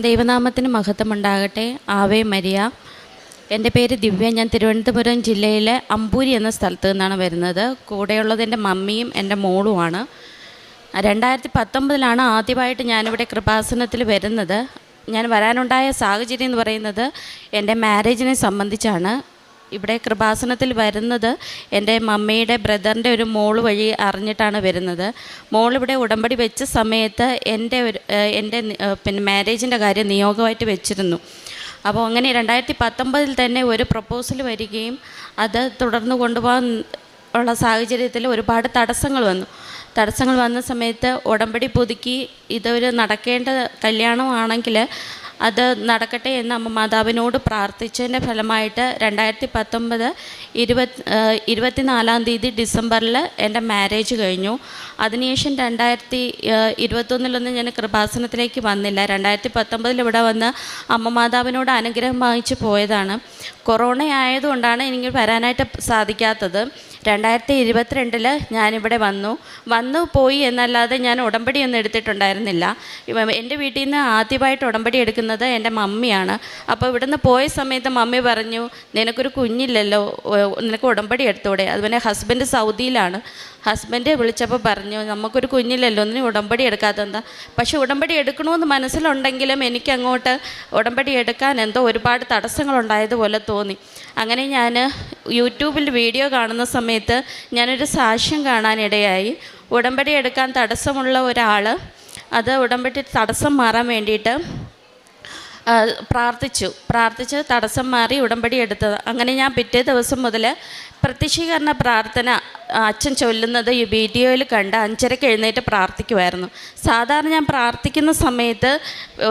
ദൈവനാമത്തിന് മഹത്വമുണ്ടാകട്ടെ. Ave Maria. എന്റെ പേര് ദിവ്യ. ഞാൻ തിരുവനന്തപുരം ജില്ലയിലെ അമ്പൂരി എന്ന സ്ഥലത്ത് നിന്നാണ് വരുന്നത്. കൂടെയുള്ളത് എന്റെ മമ്മിയും എന്റെ മോളുമാണ്. രണ്ടായിരത്തി പത്തൊമ്പതിലാണ് ആദ്യമായിട്ട് ഞാനിവിടെ കൃപാസനത്തിൽ വരുന്നത്. ഞാൻ വരാനുണ്ടായ സാഹചര്യം എന്ന് പറയുന്നത് എന്റെ മാരേജിനെ സംബന്ധിച്ചാണ്. ഇവിടെ കൃപാസനത്തിൽ വരുന്നത് എന്റെ മമ്മിയുടെ ബ്രദറിന്റെ ഒരു മോൾ വഴി അറിഞ്ഞിട്ടാണ് വരുന്നത്. മോളിവിടെ ഉടമ്പടി വെച്ച സമയത്ത് എന്റെ ഒരു എന്റെ പിന്നെ മാരേജിന്റെ കാര്യം നിയോഗമായിട്ട് വെച്ചിരുന്നു. അപ്പോൾ അങ്ങനെ രണ്ടായിരത്തി പത്തൊമ്പതിൽ തന്നെ ഒരു പ്രപ്പോസൽ വരികയും അത് തുടർന്ന് കൊണ്ടുപോകാൻ ഉള്ള സാഹചര്യത്തിൽ ഒരുപാട് തടസ്സങ്ങൾ വന്നു. തടസ്സങ്ങൾ വന്ന സമയത്ത് ഉടമ്പടി പുതുക്കി ഇതൊരു നടക്കേണ്ട കല്യാണമാണെങ്കിൽ അത് നടക്കട്ടെ എന്ന് അമ്മ മാതാവിനോട് പ്രാർത്ഥിച്ചതിന്റെ ഫലമായിട്ട് രണ്ടായിരത്തി പത്തൊമ്പത് ഇരുപത് ഇരുപത്തിനാലാം തീയതി ഡിസംബറിൽ എന്റെ മാരേജ് കഴിഞ്ഞു. അതിനുശേഷം രണ്ടായിരത്തി ഇരുപത്തൊന്നിലൊന്നും ഞാൻ കൃപാസനത്തിലേക്ക് വന്നില്ല. രണ്ടായിരത്തി പത്തൊമ്പതിൽ ഇവിടെ വന്ന് അമ്മ മാതാവിനോട് അനുഗ്രഹം വാങ്ങിച്ച് പോയതാണ്. കൊറോണ ആയതുകൊണ്ടാണ് എനിക്ക് വരാനായിട്ട് സാധിക്കാത്തത്. രണ്ടായിരത്തി ഇരുപത്തിരണ്ടിൽ ഞാനിവിടെ വന്നു. വന്നു പോയി എന്നല്ലാതെ ഞാൻ ഉടമ്പടിയൊന്നും എടുത്തിട്ടുണ്ടായിരുന്നില്ല. എന്റെ വീട്ടിൽ നിന്ന് ആദ്യമായിട്ട് ഉടമ്പടി എടുക്കുന്നത് എന്റെ മമ്മിയാണ്. അപ്പോൾ ഇവിടുന്ന് പോയ സമയത്ത് മമ്മി പറഞ്ഞു നിനക്കൊരു കുഞ്ഞില്ലല്ലോ നിനക്ക് ഉടമ്പടി എടുത്തൂടെ അതുപോലെ ഹസ്ബൻഡ് സൗദിയിലാണ്. ഹസ്ബൻഡ് വിളിച്ചപ്പോൾ പറഞ്ഞു നമുക്കൊരു കുഞ്ഞില്ലല്ലോ നീ ഉടമ്പടി എടുക്കാത്തെന്താ പക്ഷേ ഉടമ്പടി എടുക്കണമെന്ന് മനസ്സിലുണ്ടെങ്കിലും എനിക്കങ്ങോട്ട് ഉടമ്പടി എടുക്കാൻ എന്തോ ഒരുപാട് തടസ്സങ്ങളുണ്ടായതുപോലെ തോന്നി. അങ്ങനെ ഞാൻ യൂട്യൂബിൽ വീഡിയോ കാണുന്ന സമയത്ത് ഞാനൊരു സാക്ഷ്യം കാണാനിടയായി. ഉടമ്പടി എടുക്കാൻ തടസ്സമുള്ള ഒരാൾ അത് ഉടമ്പടി തടസ്സം മാറാൻ വേണ്ടിയിട്ട് പ്രാർത്ഥിച്ചു. പ്രാർത്ഥിച്ച് തടസ്സം മാറി ഉടമ്പടി എടുത്തത്. അങ്ങനെ ഞാൻ പിറ്റേ ദിവസം മുതൽ പ്രത്യക്ഷീകരണ പ്രാർത്ഥന അച്ഛൻ ചൊല്ലുന്നത് ഈ വീഡിയോയിൽ കണ്ട് അഞ്ചരയ്ക്ക് എഴുന്നേറ്റ് പ്രാർത്ഥിക്കുമായിരുന്നു സാധാരണ ഞാൻ പ്രാർത്ഥിക്കുന്ന സമയത്ത്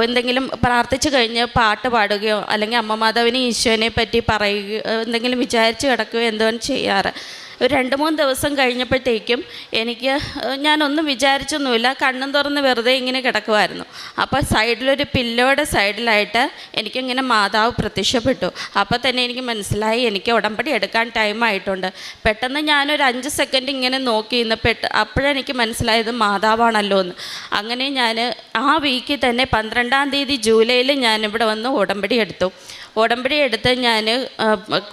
എന്തെങ്കിലും പ്രാർത്ഥിച്ചു കഴിഞ്ഞ് പാട്ട് പാടുകയോ അല്ലെങ്കിൽ അമ്മ മാതാവിനെ ഈശോനെ പറ്റി പറയുകയോ എന്തെങ്കിലും വിചാരിച്ച് കിടക്കുകയോ എന്തോ ചെയ്യാറ്. ഒരു രണ്ട് മൂന്ന് ദിവസം കഴിഞ്ഞപ്പോഴത്തേക്കും എനിക്ക് ഞാനൊന്നും വിചാരിച്ചൊന്നുമില്ല. കണ്ണും തുറന്ന് വെറുതെ ഇങ്ങനെ കിടക്കുമായിരുന്നു അപ്പോൾ സൈഡിലൊരു പില്ലോയുടെ സൈഡിലായിട്ട് എനിക്കിങ്ങനെ മാതാവ് പ്രത്യക്ഷപ്പെട്ടു. അപ്പോൾ തന്നെ എനിക്ക് മനസ്സിലായി എനിക്ക് ഉടമ്പടി എടുക്കാൻ ടൈം ആയിട്ടുണ്ട്. പെട്ടെന്ന് ഞാനൊരു അഞ്ച് സെക്കൻഡ് ഇങ്ങനെ നോക്കി ഇന്ന് പെട്ട് അപ്പോഴെനിക്ക് മനസ്സിലായത് മാതാവാണല്ലോ എന്ന്. അങ്ങനെ ഞാൻ ആ വീക്കിൽ തന്നെ പന്ത്രണ്ടാം തീയതി ജൂലൈയിൽ ഞാനിവിടെ വന്ന് ഉടമ്പടി എടുത്തു. ഉടമ്പടി എടുത്ത് ഞാൻ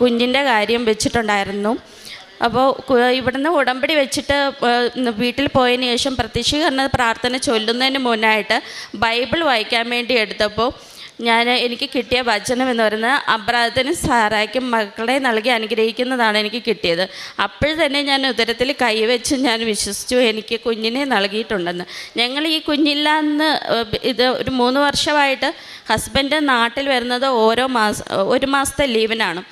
കുഞ്ഞിന്റെ കാര്യം വെച്ചിട്ടുണ്ടായിരുന്നു. അപ്പോൾ ഇവിടുന്ന് ഉടമ്പടി വെച്ചിട്ട് വീട്ടിൽ പോയതിന് ശേഷം പ്രത്യക്ഷീകരണ പ്രാർത്ഥന ചൊല്ലുന്നതിന് മുന്നായിട്ട് ബൈബിൾ വായിക്കാൻ വേണ്ടി എടുത്തപ്പോൾ ഞാൻ എനിക്ക് കിട്ടിയ വചനം എന്ന് പറയുന്നത് അബ്രാഹത്തിനും സാറായ്ക്കും മക്കളെ നൽകി അനുഗ്രഹിക്കുന്നതാണ് എനിക്ക് കിട്ടിയത്. അപ്പോൾ തന്നെ ഞാൻ ഉദരത്തിൽ കൈവച്ച് ഞാൻ വിശ്വസിച്ചു എനിക്ക് കുഞ്ഞിനെ നൽകിയിട്ടുണ്ടെന്ന്. ഞങ്ങൾ ഈ കുഞ്ഞില്ലാന്ന് ഇത് ഒരു മൂന്ന് വർഷമായിട്ട് ഹസ്ബൻഡ് നാട്ടിൽ വരുന്നത് ഓരോ മാസം ഒരു മാസത്തെ ലീവിനാണ്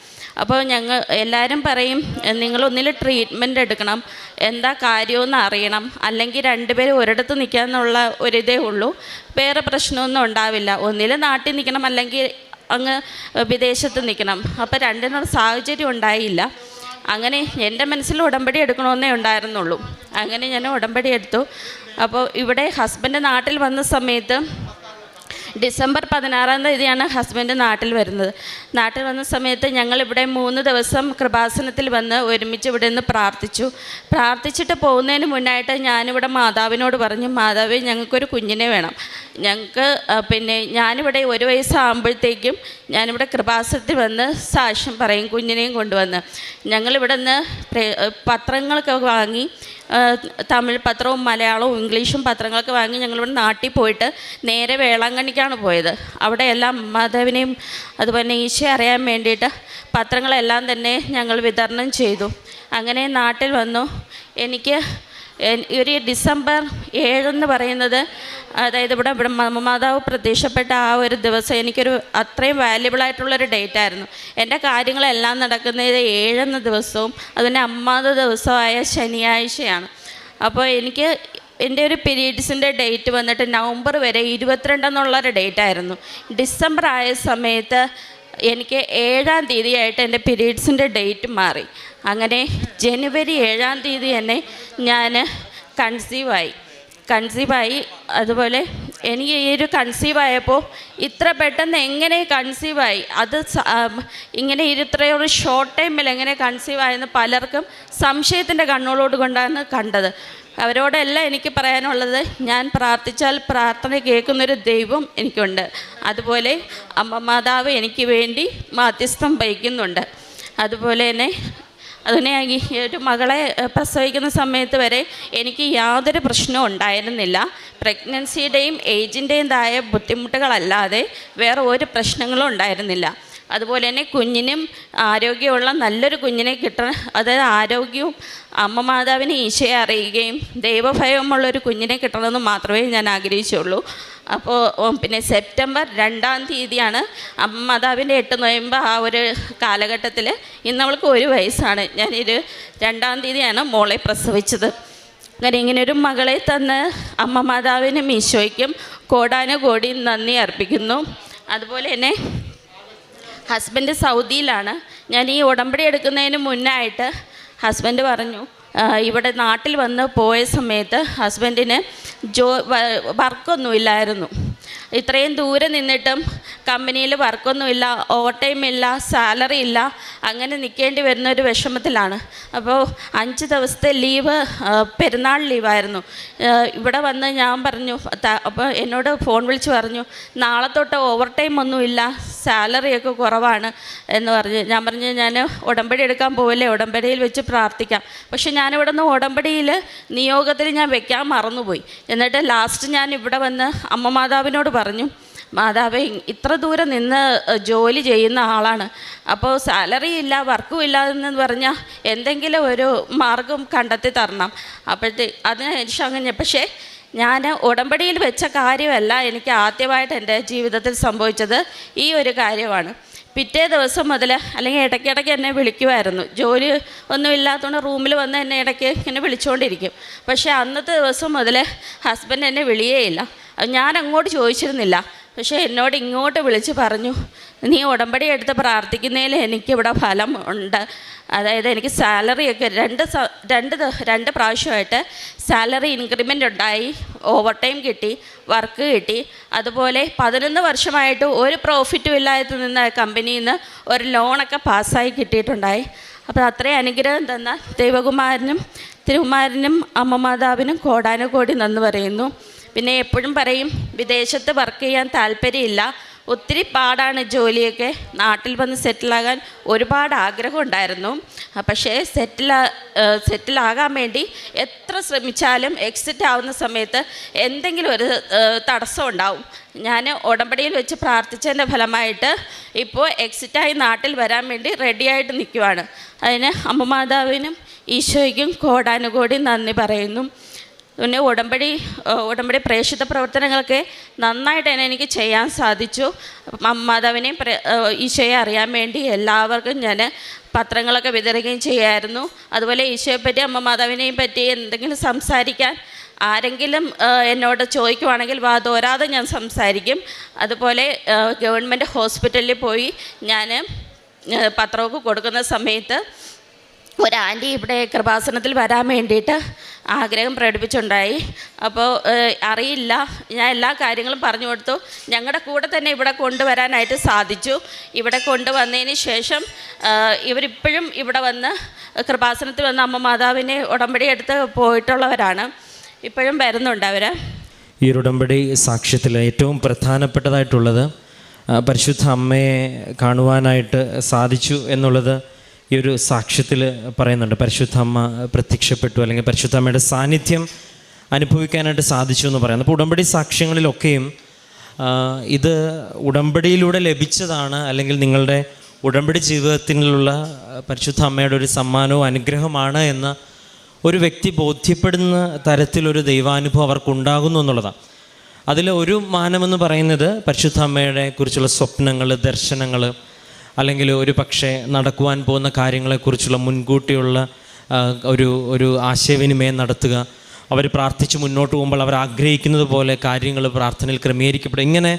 അപ്പോൾ ഞങ്ങൾ എല്ലാവരും പറയും നിങ്ങളൊന്നിൽ ട്രീറ്റ്മെന്റ് എടുക്കണം. എന്താ കാര്യമെന്ന് അറിയണം. അല്ലെങ്കിൽ രണ്ടുപേരും ഒരിടത്ത് നിൽക്കാന്നുള്ള ഒരിതേ ഉള്ളൂ. വേറെ പ്രശ്നമൊന്നും ഉണ്ടാവില്ല. ഒന്നിൽ നാട്ടിൽ നിൽക്കണം അല്ലെങ്കിൽ അങ്ങ് വിദേശത്ത് നിൽക്കണം അപ്പോൾ രണ്ടിനുള്ള സാഹചര്യം ഉണ്ടായില്ല. അങ്ങനെ എന്റെ മനസ്സിൽ ഉടമ്പടി എടുക്കണമെന്നേ ഉണ്ടായിരുന്നുള്ളൂ. അങ്ങനെ ഞാൻ ഉടമ്പടി എടുത്തു. അപ്പോൾ ഇവിടെ ഹസ്ബൻഡ് നാട്ടിൽ വന്ന സമയത്ത് ഡിസംബർ പതിനാറാം തീയതിയാണ് ഹസ്ബൻഡ് നാട്ടിൽ വരുന്നത്. നാട്ടിൽ വന്ന സമയത്ത് ഞങ്ങളിവിടെ മൂന്ന് ദിവസം കൃപാസനത്തിൽ വന്ന് ഒരുമിച്ച് ഇവിടെ നിന്ന് പ്രാർത്ഥിച്ചു. പ്രാർത്ഥിച്ചിട്ട് പോകുന്നതിന് മുന്നായിട്ട് ഞാനിവിടെ മാതാവിനോട് പറഞ്ഞു മാതാവ് ഞങ്ങൾക്കൊരു കുഞ്ഞിനെ വേണം. ഞങ്ങൾക്ക് പിന്നെ ഞാനിവിടെ ഒരു വയസ്സാകുമ്പോഴത്തേക്കും ഞാനിവിടെ കൃപാസനത്തിൽ വന്ന് സാക്ഷ്യം പറയും കുഞ്ഞിനെയും കൊണ്ടുവന്ന്. ഞങ്ങളിവിടെ നിന്ന് പത്രങ്ങളൊക്കെ വാങ്ങി തമിഴ് പത്രവും മലയാളവും ഇംഗ്ലീഷും പത്രങ്ങളൊക്കെ വാങ്ങി ഞങ്ങളിവിടെ നാട്ടിൽ പോയിട്ട് നേരെ വേളാങ്കണ്ണിക്കാണ് പോയത്. അവിടെ എല്ലാം മാധവിനെയും അതുപോലെ ഈശയെ അറിയാൻ വേണ്ടിയിട്ട് പത്രങ്ങളെല്ലാം തന്നെ ഞങ്ങൾ വിതരണം ചെയ്തു. അങ്ങനെ നാട്ടിൽ വന്നു. എനിക്ക് ഒരു ഡിസംബർ ഏഴെന്ന് പറയുന്നത് അതായത് ഇവിടെ ഇവിടെ മാതാവ് പ്രത്യക്ഷപ്പെട്ട ആ ഒരു ദിവസം എനിക്കൊരു അത്രയും വാല്യബിൾ ആയിട്ടുള്ളൊരു ഡേറ്റ് ആയിരുന്നു. എന്റെ കാര്യങ്ങളെല്ലാം നടക്കുന്നത് ഏഴെന്ന ദിവസവും അതിന്റെ അമ്മാത ദിവസമായ ശനിയാഴ്ചയാണ്. അപ്പോൾ എനിക്ക് എന്റെ ഒരു പീരീഡ്സിന്റെ ഡേറ്റ് വന്നിട്ട് നവംബർ വരെ ഇരുപത്തിരണ്ടെന്നുള്ളൊരു ഡേറ്റ് ആയിരുന്നു. ഡിസംബർ ആയ സമയത്ത് എനിക്ക് ഏഴാം തീയതിയായിട്ട് എന്റെ പീരീഡ്സിന്റെ ഡേറ്റ് മാറി. അങ്ങനെ ജനുവരി ഏഴാം തീയതി തന്നെ ഞാൻ കൺസീവായി കൺസീവായി അതുപോലെ എനിക്ക് ഈ ഒരു കൺസീവായപ്പോൾ ഇത്ര പെട്ടെന്ന് എങ്ങനെ കൺസീവായി അത് ഇങ്ങനെ ഇരുത്രയോട് ഷോർട്ട് ടൈമിൽ എങ്ങനെ കൺസീവായെന്ന് പലർക്കും സംശയത്തിന്റെ കണ്ണുകളോട് കൊണ്ടാണ് കണ്ടത്. അവരോടെല്ലാം എനിക്ക് പറയാനുള്ളത് ഞാൻ പ്രാർത്ഥിച്ചാൽ പ്രാർത്ഥന കേൾക്കുന്നൊരു ദൈവം എനിക്കുണ്ട്. അതുപോലെ അമ്മ മാതാവ് എനിക്ക് വേണ്ടി മാധ്യസ്ഥം വഹിക്കുന്നുണ്ട്. അതുപോലെ തന്നെ അതിനെ ഈ ഒരു മകളെ പ്രസവിക്കുന്ന സമയത്ത് വരെ എനിക്ക് യാതൊരു പ്രശ്നവും ഉണ്ടായിരുന്നില്ല. പ്രഗ്നൻസിയുടെയും ഏജിന്റെതായ ബുദ്ധിമുട്ടുകളല്ലാതെ വേറെ ഒരു പ്രശ്നങ്ങളും ഉണ്ടായിരുന്നില്ല. അതുപോലെ തന്നെ കുഞ്ഞിനും ആരോഗ്യമുള്ള നല്ലൊരു കുഞ്ഞിനെ കിട്ടണം അതായത് ആരോഗ്യവും അമ്മ മാതാവിനെ ഈശയെ അറിയുകയും ദൈവഭയമുള്ളൊരു കുഞ്ഞിനെ കിട്ടണമെന്ന് മാത്രമേ ഞാൻ ആഗ്രഹിച്ചുള്ളൂ. അപ്പോൾ പിന്നെ സെപ്റ്റംബർ രണ്ടാം തീയതിയാണ് മാതാവിന്റെ എട്ട് നോയമ്പ് ആ ഒരു കാലഘട്ടത്തിൽ ഇന്ന് അവൾക്ക് ഒരു വയസ്സാണ്. ഞാനൊരു രണ്ടാം തീയതിയാണ് മോളെ പ്രസവിച്ചത്. അങ്ങനെ ഇങ്ങനെ ഒരു മകളെ തന്ന് അമ്മ മാതാവിനും ഈശോയ്ക്കും കോടാനുകോടി നന്ദി അർപ്പിക്കുന്നു. അതുപോലെ തന്നെ ഹസ്ബൻഡ് സൗദിയിലാണ്. ഞാൻ ഈ ഉടമ്പടി എടുക്കുന്നതിന് മുന്നായിട്ട് ഹസ്ബൻഡ് പറഞ്ഞു ഇവിടെ നാട്ടിൽ വന്ന് പോയ സമയത്ത് ഹസ്ബൻഡിന് ജോ വർക്കൊന്നുമില്ലായിരുന്നു ഇത്രയും ദൂരെ നിന്നിട്ടും കമ്പനിയിൽ വർക്കൊന്നുമില്ല ഓവർ ടൈം ഇല്ല സാലറി ഇല്ല അങ്ങനെ നിൽക്കേണ്ടി വരുന്ന ഒരു വിഷമത്തിലാണ്. അപ്പോൾ അഞ്ച് ദിവസത്തെ ലീവ് പെരുന്നാൾ ലീവായിരുന്നു ഇവിടെ വന്ന് ഞാൻ പറഞ്ഞു അപ്പോൾ എന്നോട് ഫോൺ വിളിച്ച് പറഞ്ഞു നാളെ തൊട്ട് ഓവർ ടൈം ഒന്നുമില്ല സാലറിയൊക്കെ കുറവാണ് എന്ന് പറഞ്ഞു. ഞാൻ പറഞ്ഞു ഞാൻ ഉടമ്പടി എടുക്കാൻ പോവില്ലേ ഉടമ്പടിയിൽ വെച്ച് പ്രാർത്ഥിക്കാം. പക്ഷെ ഞാനിവിടെ നിന്ന് ഉടമ്പടിയിൽ നിയോഗത്തിൽ ഞാൻ വെക്കാൻ മറന്നുപോയി. എന്നിട്ട് ലാസ്റ്റ് ഞാൻ ഇവിടെ വന്ന് അമ്മ മാതാവിനോട് പറഞ്ഞു മാതാവേ ഇത്ര ദൂരം നിന്ന് ജോലി ചെയ്യുന്ന ആളാണ്. അപ്പോൾ സാലറി ഇല്ല വർക്കും ഇല്ല എന്ന് പറഞ്ഞാൽ എന്തെങ്കിലും ഒരു മാർഗം കണ്ടെത്തി തരണം. അപ്പോഴത്തെ അതിനുശേഷം അങ്ങനെ പക്ഷേ ഞാൻ ഉടമ്പടിയിൽ വെച്ച കാര്യമല്ല എനിക്ക് ആദ്യമായിട്ട് എന്റെ ജീവിതത്തിൽ സംഭവിച്ചത് ഈ ഒരു കാര്യമാണ്. പിറ്റേ ദിവസം മുതൽ അല്ലെങ്കിൽ ഇടയ്ക്കിടയ്ക്ക് എന്നെ വിളിക്കുമായിരുന്നു ജോലി ഒന്നും ഇല്ലാത്തതുകൊണ്ട് റൂമിൽ വന്ന് എന്നെ ഇടയ്ക്ക് ഇങ്ങനെ വിളിച്ചുകൊണ്ടിരിക്കും പക്ഷേ അന്നത്തെ ദിവസം മുതൽ ഹസ്ബൻഡ് എന്നെ വിളിയേയില്ല. അത് ഞാൻ അങ്ങോട്ട് ചോദിച്ചിരുന്നില്ല. പക്ഷേ എന്നോട് ഇങ്ങോട്ട് വിളിച്ച് പറഞ്ഞു നീ ഉടമ്പടി എടുത്ത് പ്രാർത്ഥിക്കുന്നതിൽ എനിക്കിവിടെ ഫലം ഉണ്ട്. അതായത് എനിക്ക് സാലറിയൊക്കെ രണ്ട് രണ്ട് രണ്ട് പ്രാവശ്യമായിട്ട് സാലറി ഇൻക്രിമെന്റ് ഉണ്ടായി. ഓവർ ടൈം കിട്ടി വർക്ക് കിട്ടി. അതുപോലെ പതിനൊന്ന് വർഷമായിട്ട് ഒരു പ്രോഫിറ്റും ഇല്ലാതെ നിന്ന കമ്പനിയിൽ നിന്ന് ഒരു ലോണൊക്കെ പാസ്സായി കിട്ടിയിട്ടുണ്ടായി. അപ്പോൾ അത്രയും അനുഗ്രഹം തന്ന ദൈവകുമാരനും തിരുകുമാരനും അമ്മമാതാവിനും കോടാനുകോടി നന്ദി പറയുന്നു. പിന്നെ എപ്പോഴും പറയും വിദേശത്ത് വർക്ക് ചെയ്യാൻ താല്പര്യമില്ല. ഒത്തിരി പാടാണ് ജോലിയൊക്കെ. നാട്ടിൽ വന്ന് സെറ്റിലാകാൻ ഒരുപാട് ആഗ്രഹം ഉണ്ടായിരുന്നു. പക്ഷേ സെറ്റിലാ സെറ്റിലാകാൻ വേണ്ടി എത്ര ശ്രമിച്ചാലും എക്സിറ്റ് ആവുന്ന സമയത്ത് എന്തെങ്കിലും ഒരു തടസ്സം ഉണ്ടാവും. ഞാൻ ഉടമ്പടിയിൽ വെച്ച് പ്രാർത്ഥിച്ചതിന്റെ ഫലമായിട്ട് ഇപ്പോൾ എക്സിറ്റായി നാട്ടിൽ വരാൻ വേണ്ടി റെഡിയായിട്ട് നിൽക്കുവാണ് അതിന് അമ്മമാതാവിനും ഈശോയ്ക്കും കോടാനുകോടി നന്ദി പറയുന്നു. പിന്നെ ഉടമ്പടി ഉടമ്പടി പ്രേക്ഷിത പ്രവർത്തനങ്ങളൊക്കെ നന്നായിട്ട് തന്നെ എനിക്ക് ചെയ്യാൻ സാധിച്ചു. മാതാവിനെയും ഈശോയെ അറിയാൻ വേണ്ടി എല്ലാവർക്കും ഞാൻ പത്രങ്ങളൊക്കെ വിതറുകയും ചെയ്യായിരുന്നു. അതുപോലെ ഈശോയെ പറ്റി അമ്മ മാതാവിനെയും പറ്റി എന്തെങ്കിലും സംസാരിക്കാൻ ആരെങ്കിലും എന്നോട് ചോദിക്കുവാണെങ്കിൽ വാ തോരാതെ ഞാൻ സംസാരിക്കും. അതുപോലെ ഗവൺമെന്റ് ഹോസ്പിറ്റലിൽ പോയി ഞാൻ പത്രമൊക്കെ കൊടുക്കുന്ന സമയത്ത് ഒരു ആന്റി ഇവിടെ കൃപാസനത്തിൽ വരാൻ വേണ്ടിയിട്ട് ആഗ്രഹം പ്രകടിപ്പിച്ചുണ്ടായി. അപ്പോൾ അറിയില്ല. ഞാൻ എല്ലാ കാര്യങ്ങളും പറഞ്ഞു കൊടുത്തു. ഞങ്ങളുടെ കൂടെ തന്നെ ഇവിടെ കൊണ്ടുവരാനായിട്ട് സാധിച്ചു. ഇവിടെ കൊണ്ടുവന്നതിന് ശേഷം ഇവരിപ്പോഴും ഇവിടെ വന്ന് കൃപാസനത്തിൽ വന്ന് അമ്മ മാതാവിനെ ഉടമ്പടി എടുത്ത് പോയിട്ടുള്ളവരാണ്. ഇപ്പോഴും വരുന്നുണ്ട് അവർ ഈ ഉടമ്പടി സാക്ഷ്യത്തിൽ ഏറ്റവും പ്രധാനപ്പെട്ടതായിട്ടുള്ളത് പരിശുദ്ധ അമ്മയെ കാണുവാനായിട്ട് സാധിച്ചു എന്നുള്ളത് ഈ ഒരു സാക്ഷ്യത്തിൽ പറയുന്നുണ്ട് പരിശുദ്ധ അമ്മ പ്രത്യക്ഷപ്പെട്ടു അല്ലെങ്കിൽ പരിശുദ്ധ അമ്മയുടെ സാന്നിധ്യം അനുഭവിക്കാനായിട്ട് സാധിച്ചു എന്ന് പറയുന്നത്. അപ്പോൾ ഉടമ്പടി സാക്ഷ്യങ്ങളിലൊക്കെയും ഇത് ഉടമ്പടിയിലൂടെ ലഭിച്ചതാണ് അല്ലെങ്കിൽ നിങ്ങളുടെ ഉടമ്പടി ജീവിതത്തിലുള്ള പരിശുദ്ധ അമ്മയുടെ ഒരു സമ്മാനവും അനുഗ്രഹമാണ് എന്ന് ഒരു വ്യക്തി ബോധ്യപ്പെടുന്ന തരത്തിലൊരു ദൈവാനുഭവം അവർക്കുണ്ടാകുന്നു എന്നുള്ളതാണ്. അതിൽ ഒരു മാനമെന്ന് പറയുന്നത് പരിശുദ്ധ അമ്മയുടെ കുറിച്ചുള്ള സ്വപ്നങ്ങൾ ദർശനങ്ങൾ അല്ലെങ്കിൽ ഒരു പക്ഷേ നടക്കുവാൻ പോകുന്ന കാര്യങ്ങളെക്കുറിച്ചുള്ള മുൻകൂട്ടിയുള്ള ഒരു ഒരു ആശയവിനിമയം നടത്തുക. അവർ പ്രാർത്ഥിച്ച് മുന്നോട്ട് പോകുമ്പോൾ അവർ ആഗ്രഹിക്കുന്നത് പോലെ കാര്യങ്ങൾ പ്രാർത്ഥനയിൽ ക്രമീകരിക്കപ്പെടും. ഇങ്ങനെ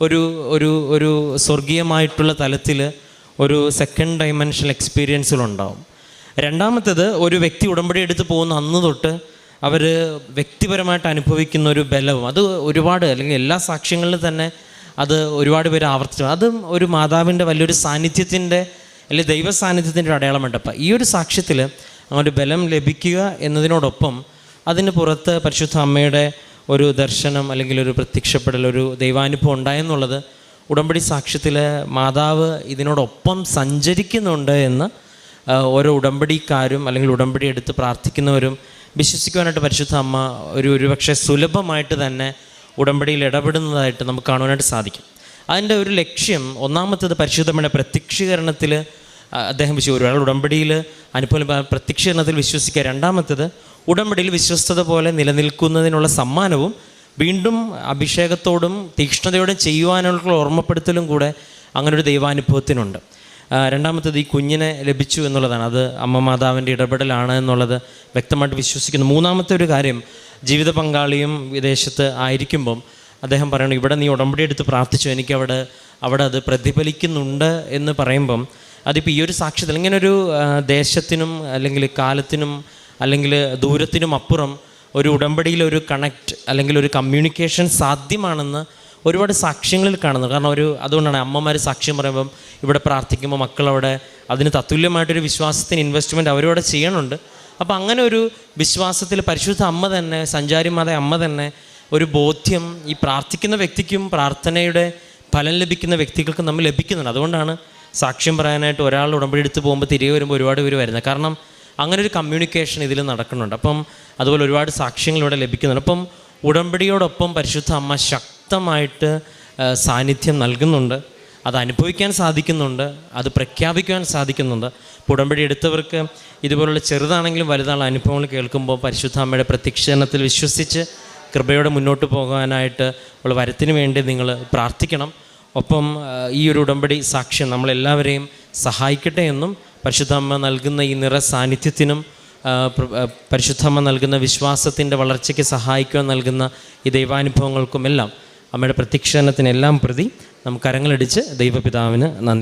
ഒരു ഒരു ഒരു സ്വർഗീയമായിട്ടുള്ള തലത്തിൽ ഒരു സെക്കൻഡ് ഡൈമെൻഷണൽ എക്സ്പീരിയൻസുകളുണ്ടാവും രണ്ടാമത്തേത് ഒരു വ്യക്തി ഉടമ്പടി എടുത്ത് പോകുന്ന അന്ന് തൊട്ട് അവർ വ്യക്തിപരമായിട്ട് അനുഭവിക്കുന്ന ഒരു ബലവും. അത് ഒരുപാട് അല്ലെങ്കിൽ എല്ലാ സാക്ഷ്യങ്ങളിലും തന്നെ അത് ഒരുപാട് പേര് ആവർത്തിച്ചു. അതും ഒരു മാതാവിന്റെ വലിയൊരു സാന്നിധ്യത്തിന്റെ അല്ലെങ്കിൽ ദൈവ സാന്നിധ്യത്തിന്റെ ഒരു അടയാളമുണ്ട്. അപ്പം ഈ ഒരു സാക്ഷ്യത്തിൽ ആ ബലം ലഭിക്കുക എന്നതിനോടൊപ്പം അതിന് പുറത്ത് പരിശുദ്ധ അമ്മയുടെ ഒരു ദർശനം അല്ലെങ്കിൽ ഒരു പ്രത്യക്ഷപ്പെടൽ ഒരു ദൈവാനുഭവം ഉണ്ടായെന്നുള്ളത് ഉടമ്പടി സാക്ഷ്യത്തിൽ മാതാവ് ഇതിനോടൊപ്പം സഞ്ചരിക്കുന്നുണ്ട് എന്ന് ഓരോ ഉടമ്പടിക്കാരും അല്ലെങ്കിൽ ഉടമ്പടി എടുത്ത് പ്രാർത്ഥിക്കുന്നവരും വിശ്വസിക്കുവാനായിട്ട് പരിശുദ്ധ അമ്മ ഒരു ഒരുപക്ഷെ സുലഭമായിട്ട് തന്നെ ഉടമ്പടിയിൽ ഇടപെടുന്നതായിട്ട് നമുക്ക് കാണുവാനായിട്ട് സാധിക്കും. അതിന്റെ ഒരു ലക്ഷ്യം ഒന്നാമത്തേത് പരിശുദ്ധമ്മയുടെ പ്രത്യക്ഷീകരണത്തിൽ അദ്ദേഹം വിശ്വ ഒരാൾ ഉടമ്പടിയിൽ അനുഭവം പ്രത്യക്ഷീകരണത്തിൽ വിശ്വസിക്കുക. രണ്ടാമത്തേത് ഉടമ്പടിയിൽ വിശ്വസ്തത പോലെ നിലനിൽക്കുന്നതിനുള്ള സമ്മാനവും വീണ്ടും അഭിഷേകത്തോടും തീക്ഷ്ണതയോടും ചെയ്യുവാനുള്ള ഓർമ്മപ്പെടുത്തലും കൂടെ അങ്ങനൊരു ദൈവാനുഭവത്തിനുണ്ട്. രണ്ടാമത്തേത് ഈ കുഞ്ഞിനെ ലഭിച്ചു എന്നുള്ളതാണ്. അത് അമ്മ മാതാവിന്റെ ഇടപെടലാണ് എന്നുള്ളത് വ്യക്തമായിട്ട് വിശ്വസിക്കുന്നു. മൂന്നാമത്തെ ഒരു കാര്യം ജീവിത പങ്കാളിയും വിദേശത്ത് ആയിരിക്കുമ്പം അദ്ദേഹം പറയണം ഇവിടെ നീ ഉടമ്പടി എടുത്ത് പ്രാർത്ഥിച്ചു എനിക്ക് അവിടെ അത് പ്രതിഫലിക്കുന്നുണ്ട് എന്ന് പറയുമ്പം അതിപ്പോൾ ഈ ഒരു സാക്ഷ്യത്തിൽ ഇങ്ങനെ ഒരു ദേശത്തിനും അല്ലെങ്കിൽ കാലത്തിനും അല്ലെങ്കിൽ ദൂരത്തിനും അപ്പുറം ഒരു ഉടമ്പടിയിൽ ഒരു കണക്റ്റ് അല്ലെങ്കിൽ ഒരു കമ്മ്യൂണിക്കേഷൻ സാധ്യമാണെന്ന് ഒരുപാട് സാക്ഷ്യങ്ങളിൽ കാണുന്നു. കാരണം ഒരു അതുകൊണ്ടാണ് അമ്മമാർ സാക്ഷ്യം പറയുമ്പം ഇവിടെ പ്രാർത്ഥിക്കുമ്പോൾ മക്കളവിടെ അതിന് തത്തുല്യമായിട്ടൊരു വിശ്വാസത്തിന് ഇൻവെസ്റ്റ്മെന്റ് അവരവിടെ ചെയ്യണുണ്ട്. അപ്പോൾ അങ്ങനെ ഒരു വിശ്വാസത്തിൽ പരിശുദ്ധ അമ്മ തന്നെ സഞ്ചാരിമാത അമ്മ തന്നെ ഒരു ബോധ്യം ഈ പ്രാർത്ഥിക്കുന്ന വ്യക്തിക്കും പ്രാർത്ഥനയുടെ ഫലം ലഭിക്കുന്ന വ്യക്തികൾക്കും നമ്മൾ ലഭിക്കുന്നുണ്ട്. അതുകൊണ്ടാണ് സാക്ഷ്യം പറയാനായിട്ട് ഒരാൾ ഉടമ്പടി എടുത്ത് പോകുമ്പോൾ തിരികെ വരുമ്പോൾ ഒരുപാട് പേര് വരുന്നത്. കാരണം അങ്ങനെ ഒരു കമ്മ്യൂണിക്കേഷൻ ഇതിൽ നടക്കുന്നുണ്ട്. അപ്പം അതുപോലെ ഒരുപാട് സാക്ഷ്യങ്ങൾ ഇവിടെ ലഭിക്കുന്നുണ്ട്. അപ്പം ഉടമ്പടിയോടൊപ്പം പരിശുദ്ധ അമ്മ ശക്തമായിട്ട് സാന്നിധ്യം നൽകുന്നുണ്ട്. അത് അനുഭവിക്കാൻ സാധിക്കുന്നുണ്ട് അത് പ്രഖ്യാപിക്കുവാൻ സാധിക്കുന്നുണ്ട്. പുടമ്പടി എടുത്തവർക്ക് ഇതുപോലുള്ള ചെറുതാണെങ്കിലും വലുതാണുള്ള അനുഭവങ്ങൾ കേൾക്കുമ്പോൾ പരിശുദ്ധ അമ്മയുടെ പ്രത്യക്ഷണത്തിൽ വിശ്വസിച്ച് കൃപയോടെ മുന്നോട്ട് പോകാനായിട്ട് ഉള്ള വരത്തിന് വേണ്ടി നിങ്ങൾ പ്രാർത്ഥിക്കണം. ഒപ്പം ഈ ഒരു ഉടമ്പടി സാക്ഷ്യം നമ്മളെല്ലാവരെയും സഹായിക്കട്ടെ എന്നും പരിശുദ്ധമ്മ നൽകുന്ന ഈ നിറ സാന്നിധ്യത്തിനും പരിശുദ്ധമ്മ നൽകുന്ന വിശ്വാസത്തിന്റെ വളർച്ചയ്ക്ക് സഹായിക്കുവാൻ നൽകുന്ന ഈ ദൈവാനുഭവങ്ങൾക്കുമെല്ലാം അമ്മയുടെ പ്രത്യക്ഷണത്തിനെല്ലാം പ്രതി നമുക്ക് കരങ്ങളടിച്ച് ദൈവപിതാവിന് നന്ദി.